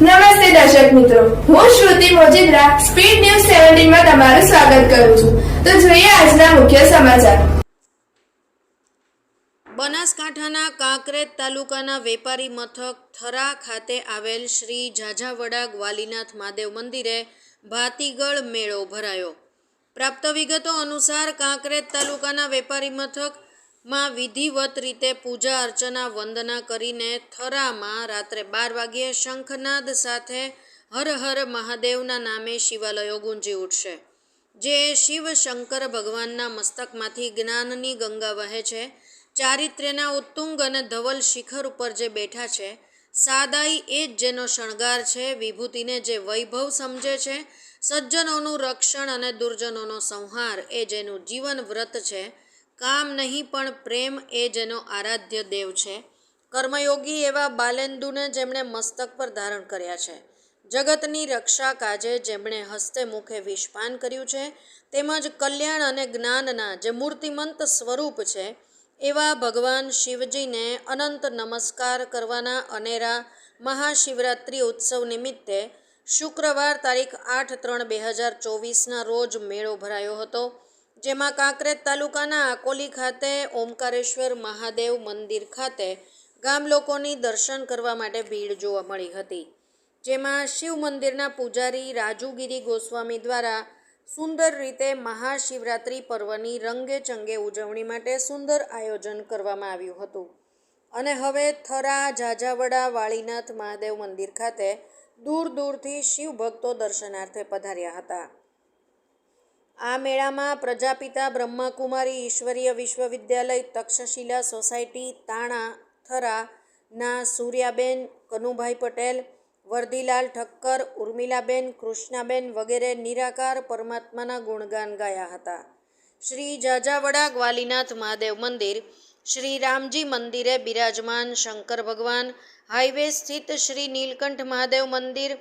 નમસ્તે દર્શક મિત્રો. હું શ્રુતિ મોજીદ્રા, સ્પીડ ન્યૂઝ સેવન્ટીનમાં તમારું સ્વાગત કરું છું. તો જોઈએ આજના મુખ્ય સમાચાર. બનાસકાંઠાના કાંકરેજ તાલુકાના વેપારી મથક થરા ખાતે આવેલ શ્રી ઝાઝાવડા ગ્વાલીનાથ મહાદેવ મંદિરે ભાતીગળ મેળો ભરાયો. પ્રાપ્ત વિગતો અનુસાર કાંકરેજ તાલુકાના વેપારી મથકમાં વિધિવત રીતે પૂજા અર્ચના વંદના કરીને થરામાં રાત્રે બાર વાગ્યે શંખનાદ સાથે હર હર મહાદેવના નામે શિવાલયો ગુંજી ઉઠશે. જે શિવ શંકર ભગવાનના મસ્તકમાંથી જ્ઞાનની ગંગા વહે છે. ચારિત્ર્યના ઉત્તુંગ અને ધવલ શિખર ઉપર જે બેઠા છે, સાદાઈ એ જ જેનો શણગાર છે, વિભૂતિને જે વૈભવ સમજે છે, સજ્જનોનું રક્ષણ અને દુર્જનોનો સંહાર એ જેનું જીવન વ્રત છે કામ નહીં, પણ પ્રેમ એ જેનો આરાધ્ય દેવ છે. કર્મયોગી એવા બાલેન્દુને જેમણે મસ્તક પર ધારણ કર્યા છે. જગતની રક્ષા કાજે જેમણે હસ્તે મુખે વિષપાન કર્યું છે, તેમજ કલ્યાણ અને જ્ઞાનના જે મૂર્તિમંત સ્વરૂપ છે, એવા ભગવાન શિવજીને અનંત નમસ્કાર કરવાના અનેરા મહાશિવરાત્રિ ઉત્સવ નિમિત્તે શુક્રવાર તારીખ આઠ ત્રણ બે હજાર ચોવીસના રોજ મેળો ભરાયો હતો. જેમાં કાંકરેજ તાલુકાના આકોલી ખાતે ઓમકારેશ્વર મહાદેવ મંદિર ખાતે ગામ લોકોની દર્શન કરવા માટે ભીડ જોવા મળી હતી. જેમાં શિવ મંદિરના પૂજારી રાજુગીરી ગોસ્વામી દ્વારા સુંદર રીતે મહાશિવરાત્રિ પર્વની રંગે ચંગે ઉજવણી માટે સુંદર આયોજન કરવામાં આવ્યું હતું. અને હવે થરા, ઝાઝાવડા, વાળીનાથ મહાદેવ મંદિર ખાતે દૂર દૂરથી શિવ ભક્તો દર્શનાર્થે પધાર્યા હતા. આ મેળામાં પ્રજાપિતા બ્રહ્માકુમારી ઈશ્વરીય વિશ્વવિદ્યાલય તક્ષશિલા સોસાયટી, તાણા થરાના સૂર્યાબેન, કનુભાઈ પટેલ વર્ધીલાલ ઠક્કર, ઉર્મિલાબેન, કૃષ્ણાબેન વગેરે નિરાકાર પરમાત્માના ગુણગાન ગાયા હતા. શ્રી જાજાવડા ગ્વાલીનાથ મહાદેવ મંદિર, શ્રી રામજી મંદિરે બિરાજમાન શંકર ભગવાન, હાઈવે સ્થિત શ્રી નીલકંઠ મહાદેવ મંદિર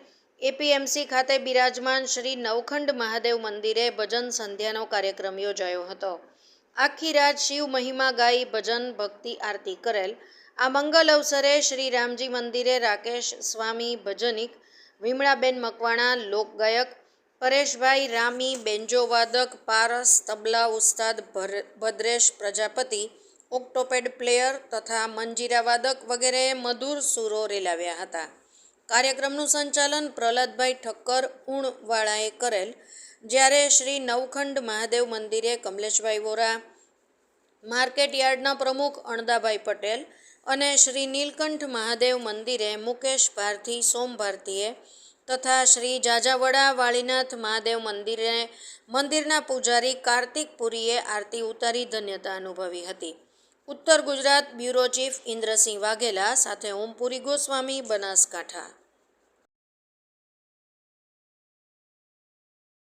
એપીએમસી ખાતે બિરાજમાન શ્રી નવખંડ મહાદેવ મંદિરે ભજન સંધ્યાનો કાર્યક્રમ યોજાયો હતો. આખી રાત શિવ મહિમા ગાઈ ભજન ભક્તિ આરતી કરેલ. આ મંગલ અવસરે શ્રી રામજી મંદિરે રાકેશ સ્વામી ભજનિક, વિમળાબેન મકવાણા, લોકગાયક, પરેશભાઈ રામી, બેન્જો વાદક, પારસ, તબલા ઉસ્તાદ ભદ્રેશ પ્રજાપતિ, ઓક્ટોપેડ પ્લેયર તથા મંજીરાવાદક વગેરે મધુર સુરો રેલાવ્યા હતા. કાર્યક્રમનું સંચાલન પ્રહલાદભાઈ ઠક્કર ઉણવાળાએ કરેલ, જ્યારે શ્રી નવખંડ મહાદેવ મંદિરે કમલેશભાઈ વોરા, માર્કેટ યાર્ડના પ્રમુખ અણદાભાઈ પટેલ અને શ્રી નીલકંઠ મહાદેવ મંદિરે મુકેશ ભારતી, સોમ ભારતીએ તથા શ્રી જાજાવડા વાળીનાથ મહાદેવ મંદિરે મંદિરના પૂજારી કાર્તિક પુરીએ આરતી ઉતારી ધન્યતા અનુભવી હતી. ઉત્તર ગુજરાત બ્યુરો ચીફ ઇન્દ્રસિંહ વાઘેલા સાથે ઓમપુરી ગોસ્વામી બનાસકાંઠા.